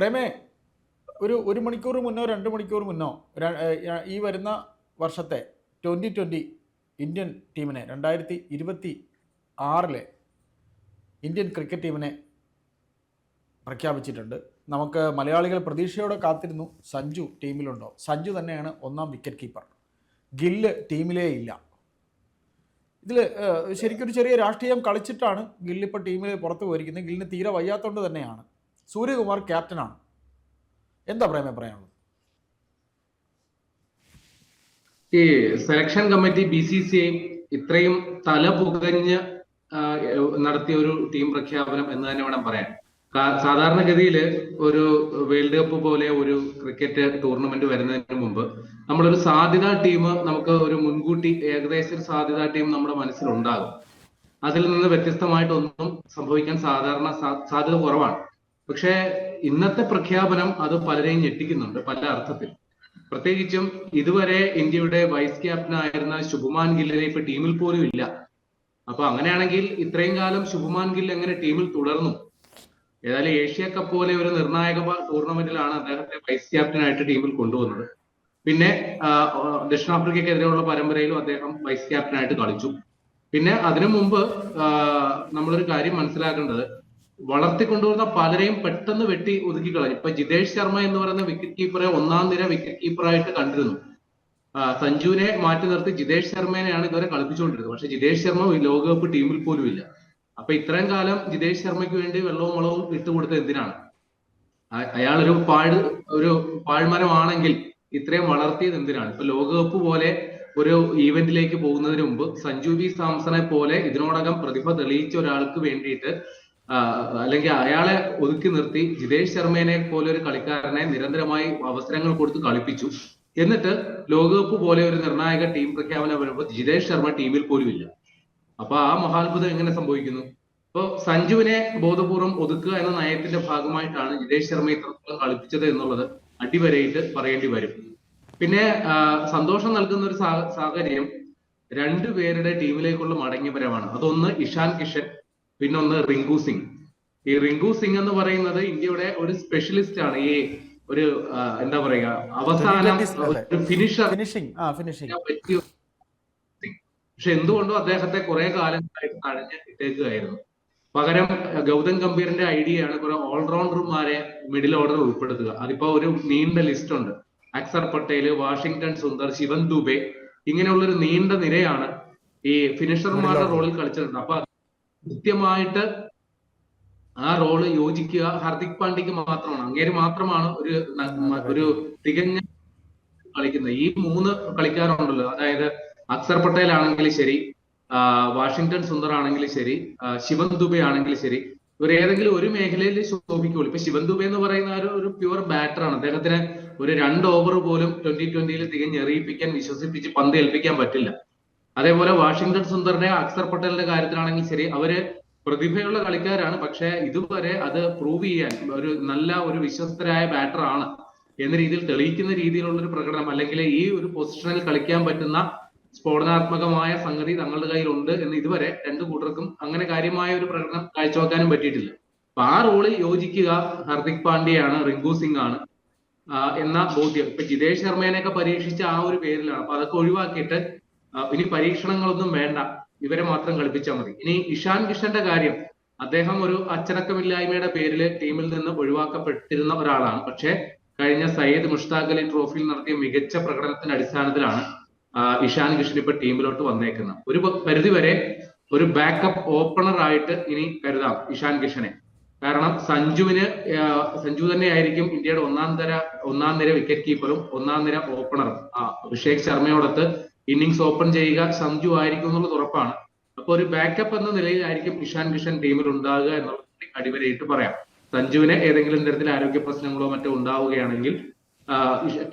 പ്രേമേ ഒരു ഒരു മണിക്കൂർ മുന്നോ രണ്ട് മണിക്കൂർ മുന്നോ ഈ വരുന്ന വർഷത്തെ ട്വന്റി ട്വന്റി ഇന്ത്യൻ ടീമിനെ രണ്ടായിരത്തി ഇരുപത്തി ആറിലെ ഇന്ത്യൻ ക്രിക്കറ്റ് ടീമിനെ പ്രഖ്യാപിച്ചിട്ടുണ്ട്. നമുക്ക് മലയാളികൾ പ്രതീക്ഷയോടെ കാത്തിരുന്നു. സഞ്ജു ടീമിലുണ്ടോ? സഞ്ജു തന്നെയാണ് ഒന്നാം വിക്കറ്റ് കീപ്പർ ഗില്ല് ടീമിലേ ഇല്ല. ഇതിൽ ശരിക്കൊരു ചെറിയ രാഷ്ട്രീയം കളിച്ചിട്ടാണ് ഗില്ലിപ്പോൾ ടീമിൽ പുറത്ത് പോയിരിക്കുന്നത്. ഗില്ലിന് തീരെ വയ്യാത്തതുകൊണ്ട് തന്നെയാണ്. സൂര്യകുമാർ ക്യാപ്റ്റനാണ്. എന്താ പ്രേമേ പറയാനുള്ളത്? ഈ selection committee B C C I ഇത്രയും തല പുകഞ്ഞ് നടത്തിയ ഒരു ടീം പ്രഖ്യാപനം എന്ന് തന്നെ വേണം പറയാൻ. സാധാരണഗതിയിൽ ഒരു വേൾഡ് കപ്പ് പോലെ ഒരു ക്രിക്കറ്റ് ടൂർണമെന്റ് വരുന്നതിന് മുമ്പ് നമ്മളൊരു സാധ്യതാ ടീം നമുക്ക് ഒരു മുൻകൂട്ടി ഏകദേശം ഒരു സാധ്യതാ ടീം നമ്മുടെ മനസ്സിലുണ്ടാകും. അതിൽ നിന്ന് വ്യത്യസ്തമായിട്ടൊന്നും സംഭവിക്കാൻ സാധാരണ സാധ്യത കുറവാണ്. പക്ഷേ ഇന്നത്തെ പ്രഖ്യാപനം അത് പലരെയും ഞെട്ടിക്കുന്നുണ്ട് പല അർത്ഥത്തിൽ പ്രത്യേകിച്ചും ഇതുവരെ ഇന്ത്യയുടെ വൈസ് ക്യാപ്റ്റൻ ആയിരുന്ന ശുഭമാൻ ഗില്ലിനെ ഇപ്പൊ ടീമിൽ പോലും ഇല്ല. അപ്പൊ അങ്ങനെയാണെങ്കിൽ ഇത്രയും കാലം ശുഭമാൻ ഗിൽ എങ്ങനെ ടീമിൽ തുടർന്നു? ഏതായാലും ഏഷ്യ കപ്പ് പോലെ ഒരു നിർണായക ടൂർണമെന്റിലാണ് അദ്ദേഹത്തെ വൈസ് ക്യാപ്റ്റൻ ആയിട്ട് ടീമിൽ കൊണ്ടുവന്നത്. പിന്നെ ദക്ഷിണാഫ്രിക്കക്കെതിരെയുള്ള പരമ്പരയിലും അദ്ദേഹം വൈസ് ക്യാപ്റ്റൻ ആയിട്ട് കളിച്ചു. പിന്നെ അതിനു മുമ്പ് നമ്മളൊരു കാര്യം മനസ്സിലാക്കേണ്ടത് വളർത്തിക്കൊണ്ടുവരുന്ന പലരെയും പെട്ടെന്ന് വെട്ടി ഒതുക്കി കളഞ്ഞു. ഇപ്പൊ ജിതേഷ് ശർമ്മ എന്ന് പറയുന്ന വിക്കറ്റ് കീപ്പറെ ഒന്നാം നിര വിക്കറ്റ് കീപ്പറായിട്ട് കണ്ടിരുന്നു. സഞ്ജുവിനെ മാറ്റി നിർത്തി ജിതേഷ് ശർമ്മേനെയാണ് ഇതുവരെ കളിപ്പിച്ചുകൊണ്ടിരുന്നത്. പക്ഷെ ജിതേഷ് ശർമ്മ ലോകകപ്പ് ടീമിൽ പോലും ഇല്ല അപ്പൊ ഇത്രയും കാലം ജിതേഷ് ശർമ്മയ്ക്ക് വേണ്ടി വെള്ളവും വളവും ഇട്ടുകൊടുത്തത് എന്തിനാണ്? അയാൾ ഒരു പാഴ് ഒരു പാഴ്മരമാണെങ്കിൽ ഇത്രയും വളർത്തിയത് എന്തിനാണ്? ഇപ്പൊ ലോകകപ്പ് പോലെ ഒരു ഈവന്റിലേക്ക് പോകുന്നതിന് മുമ്പ് സഞ്ജു വി സാംസണെ പോലെ ഇതിനോടകം പ്രതിഭ തെളിയിച്ച ഒരാൾക്ക് വേണ്ടിയിട്ട് അല്ലെങ്കിൽ അയാളെ ഒതുക്കി നിർത്തി ജിതേഷ് ശർമ്മേനെ പോലെ ഒരു കളിക്കാരനെ നിരന്തരമായി അവസരങ്ങൾ കൊടുത്ത് കളിപ്പിച്ചു. എന്നിട്ട് ലോകകപ്പ് പോലെ ഒരു നിർണായക ടീം പ്രഖ്യാപനം വരുമ്പോൾ ജിതേഷ് ശർമ്മ ടീമിൽ പോലും ഇല്ല. അപ്പൊ ആ മഹാത്ഭുതം എങ്ങനെ സംഭവിക്കുന്നു? ഇപ്പൊ സഞ്ജുവിനെ ബോധപൂർവം ഒതുക്കുക എന്ന നയത്തിന്റെ ഭാഗമായിട്ടാണ് ജിതേഷ് ശർമ്മ ഇത്രത്തോളം കളിപ്പിച്ചത് എന്നുള്ളത് അടിവരയിട്ട് പറയേണ്ടി വരും. പിന്നെ സന്തോഷം നൽകുന്ന ഒരു സാഹചര്യം രണ്ടുപേരുടെ ടീമിലേക്കുള്ള മടങ്ങിവരവാണ്. അതൊന്ന് ഇഷാൻ കിഷൻ പിന്നൊന്ന് റിങ്കു സിംഗ്. ഈ റിങ്കു സിംഗ് എന്ന് പറയുന്നത് ഇന്ത്യയുടെ ഒരു സ്പെഷ്യലിസ്റ്റ് ആണ്. ഈ ഒരു എന്താ പറയുക അവസാനം. ഒരു ഫിനിഷർ പക്ഷെ എന്തുകൊണ്ടോ അദ്ദേഹത്തെ കുറെ കാലങ്ങളായിട്ട് തഴഞ്ഞ് ഇട്ടേക്കുകയായിരുന്നു പകരം ഗൗതം ഗംഭീറിന്റെ ഐഡിയ ആണ് കുറെ ഓൾറൗണ്ടർമാരെ മിഡിൽ ഓർഡർ ഉൾപ്പെടുത്തുക. അതിപ്പോ ഒരു നീണ്ട ലിസ്റ്റ് ഉണ്ട്. അക്സർ പട്ടേൽ വാഷിംഗ്ടൺ സുന്ദർ ശിവൻ ദുബെ ഇങ്ങനെയുള്ള ഒരു നീണ്ട നിരയാണ് ഈ ഫിനിഷർമാരുടെ റോളിൽ കളിച്ചിട്ടുണ്ട്. അപ്പൊ കൃത്യമായിട്ട് ആ റോൾ യോജിക്കുക ഹാർദിക് പാണ്ഡ്യക്ക് മാത്രമാണ്. അങ്ങേര് മാത്രമാണ് ഒരു ഒരു തികഞ്ഞ കളിക്കുന്നത്. ഈ മൂന്ന് കളിക്കാരുണ്ടല്ലോ. അതായത് അക്സർ പട്ടേൽ ആണെങ്കിൽ ശരി വാഷിങ്ടൺ സുന്ദർ ആണെങ്കിൽ ശരി ശിവൻ ദുബെ ആണെങ്കിൽ ശരി ഇവർ ഏതെങ്കിലും ഒരു മേഖലയിൽ ശോഭിക്കുള്ളൂ. ഇപ്പൊ ശിവൻ ദുബെ എന്ന് പറയുന്ന ഒരു ഒരു പ്യുവർ ബാറ്ററാണ് അദ്ദേഹത്തിന് ഒരു രണ്ട് ഓവർ പോലും ട്വന്റി ട്വന്റിയിൽ തികഞ്ഞെറിയിപ്പിക്കാൻ വിശ്വസിപ്പിച്ച് പന്ത് ഏൽപ്പിക്കാൻ പറ്റില്ല. അതേപോലെ വാഷിംഗ്ടൺ സുന്ദറിന്റെ അക്സർ പട്ടേലിന്റെ കാര്യത്തിലാണെങ്കിൽ ശരി അവർ പ്രതിഭയുള്ള കളിക്കാരാണ്. പക്ഷെ ഇതുവരെ അത് പ്രൂവ് ചെയ്യാൻ ഒരു നല്ല ഒരു വിശ്വസ്തരായ ബാറ്റർ ആണ് എന്ന രീതിയിൽ തെളിയിക്കുന്ന രീതിയിലുള്ള ഒരു പ്രകടനം അല്ലെങ്കിൽ ഈ ഒരു പൊസിഷനിൽ കളിക്കാൻ പറ്റുന്ന സ്ഫോടനാത്മകമായ സംഗതി തങ്ങളുടെ കയ്യിലുണ്ട് എന്ന് ഇതുവരെ രണ്ടു കൂട്ടർക്കും അങ്ങനെ കാര്യമായ ഒരു പ്രകടനം കാഴ്ചവെക്കാനും പറ്റിയിട്ടില്ല. അപ്പൊ ആ റോളിൽ യോജിക്കുക ഹർദിക് പാണ്ഡ്യയാണ് റിങ്കു സിംഗ് ആണ് എന്ന ബോധ്യം. ഇപ്പൊ ജിതേഷ് ശർമ്മേനെയൊക്കെ പരീക്ഷിച്ച ആ ഒരു പേരിലാണ്. അപ്പൊ അതൊക്കെ ഒഴിവാക്കിയിട്ട് ഇനി പരീക്ഷണങ്ങളൊന്നും വേണ്ട. ഇവരെ മാത്രം കളിപ്പിച്ചാൽ മതി. ഇനി ഇഷാൻ കിഷന്റെ കാര്യം. അദ്ദേഹം ഒരു അച്ചടക്കമില്ലായ്മയുടെ പേരിൽ ടീമിൽ നിന്ന് ഒഴിവാക്കപ്പെട്ടിരുന്ന ഒരാളാണ്. പക്ഷേ കഴിഞ്ഞ സയ്യിദ് മുഷ്താഖ് അലി ട്രോഫിയിൽ നടത്തിയ മികച്ച പ്രകടനത്തിന്റെ അടിസ്ഥാനത്തിലാണ് ഇഷാൻ കിഷൻ ഇപ്പൊ ടീമിലോട്ട് വന്നേക്കുന്നത്. ഒരു പരിധി പരിധിവരെ ഒരു ബാക്കപ്പ് ഓപ്പണർ ആയിട്ട് ഇനി കരുതാം ഇഷാൻ കിഷനെ. കാരണം സഞ്ജുവിന് സഞ്ജു തന്നെയായിരിക്കും ഇന്ത്യയുടെ ഒന്നാം തര ഒന്നാം നിര വിക്കറ്റ് കീപ്പറും ഒന്നാം നിര ഓപ്പണറും അഭിഷേക് ശർമ്മയോടൊത്ത് ഇന്നിങ്സ് ഓപ്പൺ ചെയ്യുക സഞ്ജു ആയിരിക്കും എന്നുള്ളത് ഉറപ്പാണ്. അപ്പൊ ഒരു ബാക്കപ്പ് എന്ന നിലയിലായിരിക്കും ഇഷാൻ കിഷൻ ടീമിൽ ഉണ്ടാകുക എന്നുള്ളത് അടിവരയിട്ട് പറയാം. സഞ്ജുവിന് ഏതെങ്കിലും തരത്തിൽ ആരോഗ്യ പ്രശ്നങ്ങളോ മറ്റോ ഉണ്ടാവുകയാണെങ്കിൽ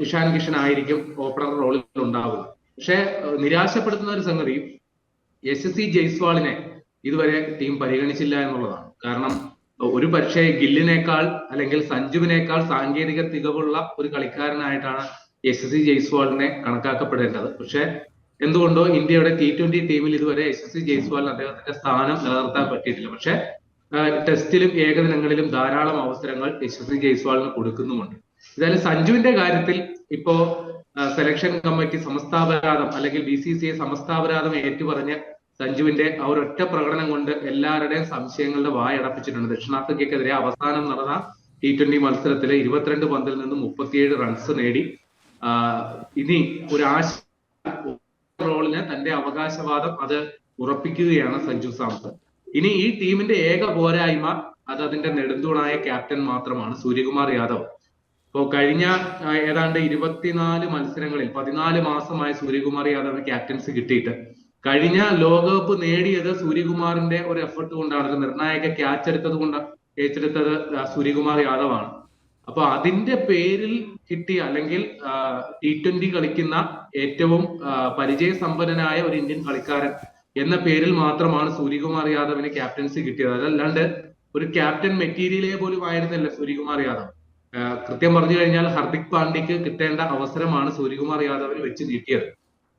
ഇഷാൻ കിഷൻ ആയിരിക്കും ഓപ്പണർ റോളിൽ ഉണ്ടാവുക. പക്ഷെ നിരാശപ്പെടുത്തുന്ന ഒരു സംഗതി സി ജയ്സ്വാളിനെ ഇതുവരെ ടീം പരിഗണിച്ചില്ല എന്നുള്ളതാണ്. കാരണം ഒരു പക്ഷേ ഗില്ലിനേക്കാൾ അല്ലെങ്കിൽ സഞ്ജുവിനേക്കാൾ സാങ്കേതിക തികവുള്ള ഒരു കളിക്കാരനായിട്ടാണ് സി ജയ്സ്വാളിനെ കണക്കാക്കപ്പെടേണ്ടത്. പക്ഷെ എന്തുകൊണ്ടോ ഇന്ത്യയുടെ ടി ട്വന്റി ടീമിൽ ഇതുവരെ സി ജയ്സ്വാളിന് അദ്ദേഹത്തിന്റെ സ്ഥാനം നിലനിർത്താൻ പറ്റിയിട്ടില്ല. പക്ഷെ ടെസ്റ്റിലും ഏകദിനങ്ങളിലും ധാരാളം അവസരങ്ങൾ യശസ്വി ജയ്സ്വാളിന് കൊടുക്കുന്നുമുണ്ട്. ഇതായാലും സഞ്ജുവിന്റെ കാര്യത്തിൽ ഇപ്പോ സെലക്ഷൻ കമ്മിറ്റി സമസ്താപരാധം അല്ലെങ്കിൽ ബി സി സി ഐ സമസ്താപരാധം ഏറ്റുപറഞ്ഞ് സഞ്ജുവിന്റെ ആ ഒരൊറ്റ പ്രകടനം കൊണ്ട് എല്ലാവരുടെയും സംശയങ്ങളുടെ വായടപ്പിച്ചിട്ടുണ്ട് ദക്ഷിണാഫ്രിക്കയ്ക്കെതിരെ അവസാനം നടന്ന ടി ട്വന്റി മത്സരത്തിലെ ഇരുപത്തിരണ്ട് പന്തിൽ നിന്ന് മുപ്പത്തിയേഴ് റൺസ് നേടി. ഇനി ഒരു റോളിന് തന്റെ അവകാശവാദം അത് ഉറപ്പിക്കുകയാണ് സഞ്ജു സാംസൺ. ഇനി ഈ ടീമിന്റെ ഏക പോരായ്മ അത് അതിന്റെ നെടുന്തൂണായ ക്യാപ്റ്റൻ മാത്രമാണ് സൂര്യകുമാർ യാദവ്. ഇപ്പോ കഴിഞ്ഞ ഏതാണ്ട് ഇരുപത്തിനാല് മത്സരങ്ങളിൽ പതിനാല് മാസമായി സൂര്യകുമാർ യാദവിന് ക്യാപ്റ്റൻസി കിട്ടിയിട്ട് കഴിഞ്ഞ ലോകകപ്പ് നേടിയത് സൂര്യകുമാറിന്റെ ഒരു എഫർട്ട് കൊണ്ടാണ്. നിർണായക ക്യാച്ച് എടുത്തത് കൊണ്ട് ഏറ്റെടുത്തത് സൂര്യകുമാർ യാദവാണ്. അപ്പൊ അതിന്റെ പേരിൽ കിട്ടിയ അല്ലെങ്കിൽ ടി ട്വന്റി കളിക്കുന്ന ഏറ്റവും പരിചയസമ്പന്നനായ ഒരു ഇന്ത്യൻ കളിക്കാരൻ എന്ന പേരിൽ മാത്രമാണ് സൂര്യകുമാർ യാദവിന് ക്യാപ്റ്റൻസി കിട്ടിയത്. അതല്ലാണ്ട് ഒരു ക്യാപ്റ്റൻ മെറ്റീരിയലേ പോലും ആയിരുന്നില്ല സൂര്യകുമാർ യാദവ്. കൃത്യം പറഞ്ഞു കഴിഞ്ഞാൽ ഹർദിക് പാണ്ഡ്യക്ക് കിട്ടേണ്ട അവസരമാണ് സൂര്യകുമാർ യാദവിന് വെച്ച് നീട്ടിയത്.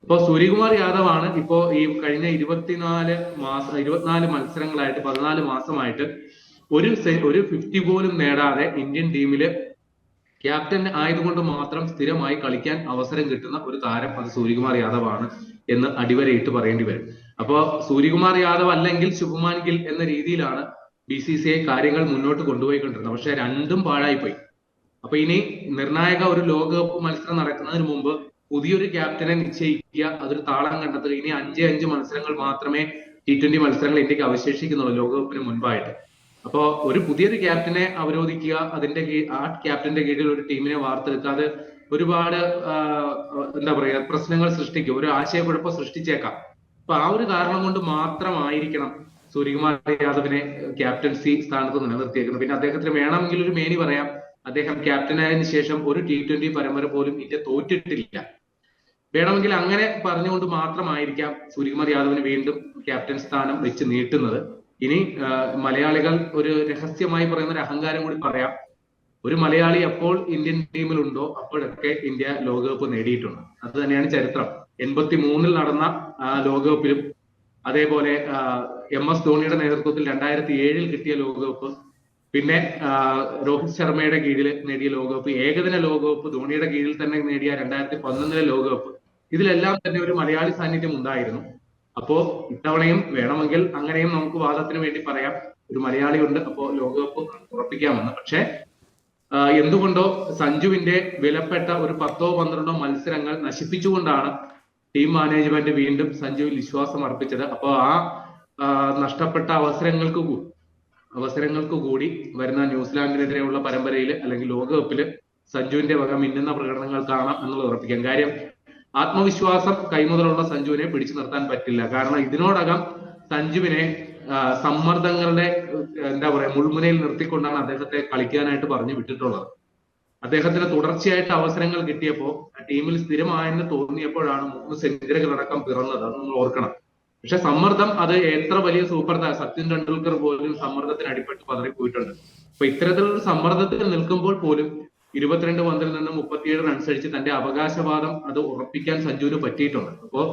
ഇപ്പോ സൂര്യകുമാർ യാദവ് ആണ് ഇപ്പോ ഈ കഴിഞ്ഞ ഇരുപത്തിനാല് മാസം ഇരുപത്തിനാല് മത്സരങ്ങളായിട്ട് പതിനാല് മാസമായിട്ട് ഒരു ഒരു ഫിഫ്റ്റി പോലും നേടാതെ ഇന്ത്യൻ ടീമിൽ ക്യാപ്റ്റൻ ആയതുകൊണ്ട് മാത്രം സ്ഥിരമായി കളിക്കാൻ അവസരം കിട്ടുന്ന ഒരു താരം അത് സൂര്യകുമാർ യാദവ് ആണ് എന്ന് അടിവരയിട്ട് പറയേണ്ടി വരും. അപ്പോ സൂര്യകുമാർ യാദവ് അല്ലെങ്കിൽ ശുഭമാൻ ഗിൽ എന്ന രീതിയിലാണ് ബി സി സി ഐ കാര്യങ്ങൾ മുന്നോട്ട് കൊണ്ടുപോയിക്കൊണ്ടിരുന്നത്. പക്ഷെ രണ്ടും പാഴായിപ്പോയി. അപ്പൊ ഇനി നിർണായക ഒരു ലോകകപ്പ് മത്സരം നടക്കുന്നതിന് മുമ്പ് പുതിയൊരു ക്യാപ്റ്റനെ നിശ്ചയിക്കുക അതൊരു താളം കണ്ടെത്തുക ഇനി അഞ്ചേ അഞ്ച് മത്സരങ്ങൾ മാത്രമേ ടി ട്വന്റി മത്സരങ്ങൾ ഇന്ത്യയ്ക്ക് അവശേഷിക്കുന്നുള്ളൂ ലോകകപ്പിന് മുൻപായിട്ട്. അപ്പോ ഒരു പുതിയൊരു ക്യാപ്റ്റനെ അവരോധിക്കുക അതിന്റെ ആ ക്യാപ്റ്റന്റെ കീഴിൽ ഒരു ടീമിനെ വാർത്തെടുക്കുക അത് ഒരുപാട് എന്താ പറയുക പ്രശ്നങ്ങൾ സൃഷ്ടിക്കും ഒരു ആശയക്കുഴപ്പം സൃഷ്ടിച്ചേക്കാം. അപ്പൊ ആ ഒരു കാരണം കൊണ്ട് മാത്രമായിരിക്കണം സൂര്യകുമാർ യാദവിനെ ക്യാപ്റ്റൻസി സ്ഥാനത്ത് നിലനിർത്തിയേക്കുന്നത്. പിന്നെ അദ്ദേഹത്തിന് വേണമെങ്കിൽ ഒരു മേനി പറയാം. അദ്ദേഹം ക്യാപ്റ്റനായതിനു ശേഷം ഒരു ടി ട്വന്റി പരമ്പര പോലും ഇന്ത്യ തോറ്റിട്ടില്ല. വേണമെങ്കിൽ അങ്ങനെ പറഞ്ഞുകൊണ്ട് മാത്രമായിരിക്കാം സൂര്യകുമാർ യാദവിന് വീണ്ടും ക്യാപ്റ്റൻ സ്ഥാനം വെച്ച് നീട്ടുന്നത്. ഇനി മലയാളികൾ ഒരു രഹസ്യമായി പറയുന്ന ഒരു അഹങ്കാരം കൂടി പറയാം. ഒരു മലയാളി എപ്പോൾ ഇന്ത്യൻ ടീമിലുണ്ടോ? അപ്പോഴൊക്കെ ഇന്ത്യ ലോകകപ്പ് നേടിയിട്ടുണ്ട്. അത് തന്നെയാണ് ചരിത്രം. എൺപത്തി മൂന്നിൽ നടന്ന ലോകകപ്പിലും അതേപോലെ എം എസ് ധോണിയുടെ നേതൃത്വത്തിൽ രണ്ടായിരത്തി ഏഴിൽ കിട്ടിയ ലോകകപ്പ് പിന്നെ രോഹിത് ശർമ്മയുടെ കീഴിൽ നേടിയ ലോകകപ്പ് ഏകദിന ലോകകപ്പ് ധോണിയുടെ കീഴിൽ തന്നെ നേടിയ രണ്ടായിരത്തി പതിനൊന്നിലെ ലോകകപ്പ്. ഇതിലെല്ലാം തന്നെ ഒരു മലയാളി സാന്നിധ്യം ഉണ്ടായിരുന്നു. അപ്പോ ഇത്തവണയും വേണമെങ്കിൽ അങ്ങനെയും നമുക്ക് വാദത്തിന് വേണ്ടി പറയാം. ഒരു മലയാളി ഉണ്ട് അപ്പോ ലോകകപ്പ് ഉറപ്പിക്കാമെന്ന്. പക്ഷേ എന്തുകൊണ്ടോ സഞ്ജുവിന്റെ വിലപ്പെട്ട ഒരു പത്തോ പന്ത്രണ്ടോ മത്സരങ്ങൾ നശിപ്പിച്ചുകൊണ്ടാണ് ടീം മാനേജ്മെന്റ് വീണ്ടും സഞ്ജുവിൽ വിശ്വാസം അർപ്പിച്ചത്. അപ്പോ ആ നഷ്ടപ്പെട്ട അവസരങ്ങൾക്ക് അവസരങ്ങൾക്ക് കൂടി വരുന്ന ന്യൂസിലാൻഡിനെതിരെയുള്ള പരമ്പരയിൽ അല്ലെങ്കിൽ ലോകകപ്പിൽ സഞ്ജുവിന്റെ വക മിന്നുന്ന പ്രകടനങ്ങൾ കാണാം എന്നുള്ളത് ഉറപ്പിക്കാം. കാര്യം ആത്മവിശ്വാസം കൈമുതലുള്ള സഞ്ജുവിനെ പിടിച്ചു നിർത്താൻ പറ്റില്ല. കാരണം ഇതിനോടകം സഞ്ജുവിനെ സമ്മർദ്ദങ്ങളുടെ എന്താ പറയാ മുൾമുനയിൽ നിർത്തിക്കൊണ്ടാണ് അദ്ദേഹത്തെ കളിക്കാനായിട്ട് പറഞ്ഞു വിട്ടിട്ടുള്ളത്. അദ്ദേഹത്തിന് തുടർച്ചയായിട്ട് അവസരങ്ങൾ കിട്ടിയപ്പോ ടീമിൽ സ്ഥിരമായെന്ന് തോന്നിയപ്പോഴാണ് മൂന്ന് സെഞ്ചുറികൾ അടക്കം പിറന്നത്. അത് നമ്മൾ ഓർക്കണം. പക്ഷെ സമ്മർദ്ദം അത് എത്ര വലിയ സൂപ്പർ സച്ചിൻ ടെണ്ടുൽക്കർ പോലും സമ്മർദ്ദത്തിന് അടിപ്പെട്ട് പതറിപ്പോയിട്ടുണ്ട്. അപ്പൊ ഇത്തരത്തിലുള്ള സമ്മർദ്ദത്തിൽ നിൽക്കുമ്പോൾ പോലും ഇരുപത്തിരണ്ട് പന്തിൽ നിന്ന് മുപ്പത്തിയേഴ് റൺസ് അടിച്ച് തന്റെ അവകാശവാദം അത് ഉറപ്പിക്കാൻ സഞ്ജുവിന് പറ്റിയിട്ടുണ്ട്. അപ്പോ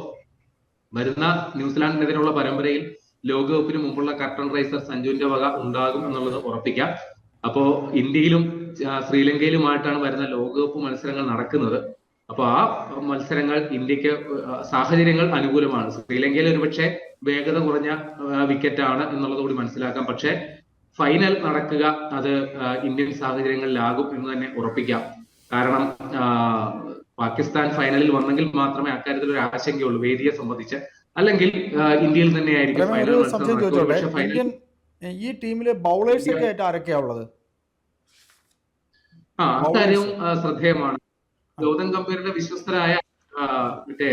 വരുന്ന ന്യൂസിലാൻഡിനെതിരെയുള്ള പരമ്പരയിൽ ലോകകപ്പിന് മുമ്പുള്ള കർട്ടൺ റൈസർ സഞ്ജുവിന്റെ വക ഉണ്ടാകും എന്നുള്ളത് ഉറപ്പിക്കാം. അപ്പോ ഇന്ത്യയിലും ശ്രീലങ്കയിലുമായിട്ടാണ് വരുന്ന ലോകകപ്പ് മത്സരങ്ങൾ നടക്കുന്നത്. അപ്പൊ ആ മത്സരങ്ങൾ ഇന്ത്യയ്ക്ക് സാഹചര്യങ്ങൾ അനുകൂലമാണ്. ശ്രീലങ്കയിൽ ഒരുപക്ഷെ വേഗത കുറഞ്ഞ വിക്കറ്റാണ് എന്നുള്ളത് കൂടി മനസ്സിലാക്കാം. പക്ഷെ ഫൈനൽ നടക്കുക അത് ഇന്ത്യൻ സാഹചര്യങ്ങളിലാകും എന്ന് തന്നെ ഉറപ്പിക്കാം. കാരണം പാകിസ്ഥാൻ ഫൈനലിൽ വന്നെങ്കിൽ മാത്രമേ അക്കാര്യത്തിൽ ഒരു ആശങ്കയുള്ളൂ വേദിയെ സംബന്ധിച്ച്. അല്ലെങ്കിൽ ഇന്ത്യയിൽ തന്നെ ആയിരിക്കും ഫൈനൽ ഈ ടീമിലെ ബൗളേഴ്സ് ഒക്കെ ആയിട്ട് ആരൊക്കെയാ ഉള്ളത്? ആ അക്കാര്യവും ശ്രദ്ധേയമാണ്. ഗൗതം ഗംഭീറിന്റെ വിശ്വസ്തരായ മറ്റേ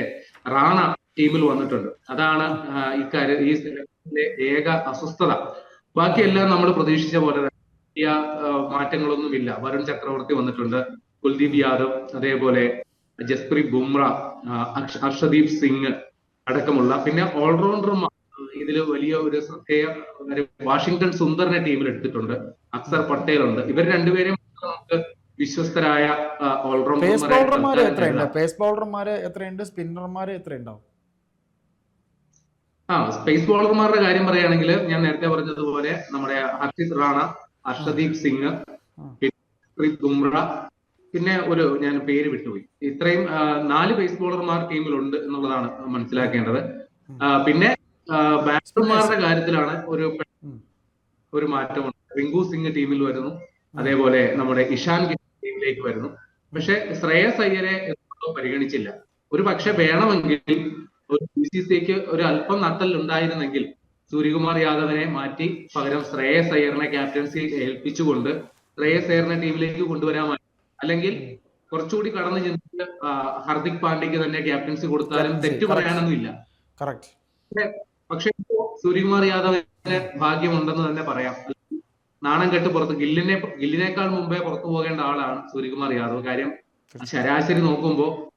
റാണ ടീമിൽ വന്നിട്ടുണ്ട്. അതാണ് ഇക്കാര്യം ഈ ഏക അസ്വസ്ഥത. ബാക്കിയെല്ലാം നമ്മൾ പ്രതീക്ഷിച്ച പോലെ തന്നെ വലിയ മാറ്റങ്ങളൊന്നുമില്ല. വരുൺ ചക്രവർത്തി വന്നിട്ടുണ്ട് കുൽദീപ് യാദവ് അതേപോലെ ജസ്പ്രീത് ബുംറ അർഷദീപ് സിംഗ് അടക്കമുള്ള പിന്നെ ഓൾറൗണ്ടർ ഇതിൽ വലിയ ഒരു ശ്രദ്ധേയ വാഷിങ്ടൺ വാഷിംഗ്ടൺ സുന്ദറിനെ ടീമിൽ എടുത്തിട്ടുണ്ട്. അക്സർ പട്ടേൽ ഉണ്ട് ഇവർ രണ്ടുപേരെയും നമുക്ക് വിശ്വസ്തരായ ഓൾറൗണ്ടർമാരെ എത്രയുണ്ട്? സ്പിന്നർമാരെ എത്രയുണ്ടാവും? ആ സ്പേസ് ബോളർമാരുടെ കാര്യം പറയുകയാണെങ്കിൽ ഞാൻ നേരത്തെ പറഞ്ഞതുപോലെ നമ്മുടെ ഹർഷിത് റാണ ഹർഷദീപ് സിംഗ് ബുംറ പിന്നെ ഒരു ഞാൻ പേര് വിട്ടുപോയി. ഇത്രയും നാല് പേസ് ബോളർമാർ ടീമിലുണ്ട് എന്നുള്ളതാണ് മനസ്സിലാക്കേണ്ടത്. പിന്നെ ബാറ്റർമാരുടെ കാര്യത്തിലാണ് ഒരു ഒരു മാറ്റമുണ്ട്. റിങ്കു സിംഗ് ടീമിൽ വരുന്നു. അതേപോലെ നമ്മുടെ ഇഷാൻ കിഷൻ ടീമിലേക്ക് വരുന്നു. പക്ഷെ ശ്രേയസ് അയ്യരെ പരിഗണിച്ചില്ല. ഒരു പക്ഷെ വേണമെങ്കിൽ ബി സി സിക്ക് ഒരു അല്പം നട്ടൽ ഉണ്ടായിരുന്നെങ്കിൽ സൂര്യകുമാർ യാദവിനെ മാറ്റി പകരം ശ്രേയസ് അയ്യറിനെ ക്യാപ്റ്റൻസി ഏൽപ്പിച്ചുകൊണ്ട് ശ്രേയസ് അയ്യറിനെ ടീമിലേക്ക് കൊണ്ടുവരാൻ അല്ലെങ്കിൽ കുറച്ചുകൂടി കടന്നു ചെന്നിട്ട് ഹർദിക് പാണ്ഡ്യക്ക് തന്നെ ക്യാപ്റ്റൻസി കൊടുത്താലും തെറ്റ്. പറയാനൊന്നുമില്ല. പക്ഷെ സൂര്യകുമാർ യാദവിന് ഭാഗ്യമുണ്ടെന്ന് തന്നെ പറയാം. നാണം കെട്ട് പുറത്ത് ഗില്ലിനെ ഗില്ലിനേക്കാൾ മുമ്പേ പുറത്തു പോകേണ്ട ആളാണ് സൂര്യകുമാർ യാദവ്. കാര്യം ശരാശരി നോക്കുമ്പോ ആ,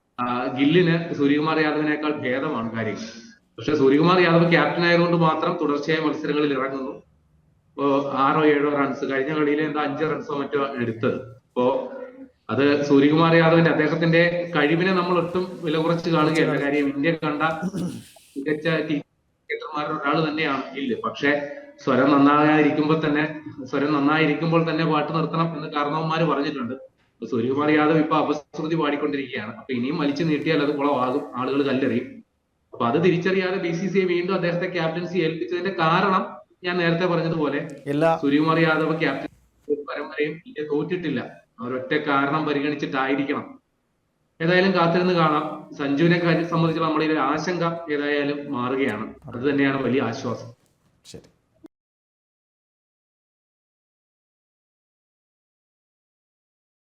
ഗില്ലിന് സൂര്യകുമാർ യാദവിനേക്കാൾ ഭേദമാണ് കാര്യങ്ങൾ. പക്ഷെ സൂര്യകുമാർ യാദവ് ക്യാപ്റ്റൻ ആയതുകൊണ്ട് മാത്രം തുടർച്ചയായ മത്സരങ്ങളിൽ ഇറങ്ങുന്നു. ഇപ്പോ ആറോ ഏഴോ റൺസ് കഴിഞ്ഞ കളിയിൽ എന്താ അഞ്ച് റൺസോ മറ്റോ എടുത്തത് അപ്പോ അത് സൂര്യകുമാർ യാദവിന്റെ അദ്ദേഹത്തിന്റെ കഴിവിനെ നമ്മൾ ഒട്ടും വില കുറച്ച് കാണുകയല്ല. കാര്യം ഇന്ത്യ കണ്ട മികച്ച ക്രിക്കറ്റർമാരിൽ ഒരാൾ തന്നെയാണ് ഇല്ല പക്ഷെ സ്വരം നന്നായിരിക്കുമ്പോൾ തന്നെ സ്വരം നന്നായിരിക്കുമ്പോൾ തന്നെ പാട്ട് നിർത്തണം എന്ന് കാരണവന്മാര് പറഞ്ഞിട്ടുണ്ട്. സൂര്യകുമാർ യാദവ് ഇപ്പൊ അപസ്മൃതി പാടിക്കൊണ്ടിരിക്കുകയാണ്. അപ്പൊ ഇനിയും വലിച്ചു നീട്ടിയാൽ അത് കുളമാകും ആളുകൾ കല്ലെറിയും. അപ്പൊ അത് തിരിച്ചറിയാതെ ബി സി സി വീണ്ടും അദ്ദേഹത്തെ ക്യാപ്റ്റൻസി ഏൽപ്പിച്ചതിന്റെ കാരണം ഞാൻ നേരത്തെ പറഞ്ഞതുപോലെ സൂര്യകുമാർ യാദവ് ക്യാപ്റ്റൻ പരമ്പരയും ഇന്ത്യ തോറ്റിട്ടില്ല. അവരൊറ്റ കാരണം പരിഗണിച്ചിട്ടായിരിക്കണം. ഏതായാലും കാത്തിരുന്ന് കാണാം. സഞ്ജുവിനെ കാര്യം സംബന്ധിച്ച് നമ്മുടെ ആശങ്ക ഏതായാലും മാറുകയാണ്. അത് തന്നെയാണ് വലിയ ആശ്വാസം. ശരി.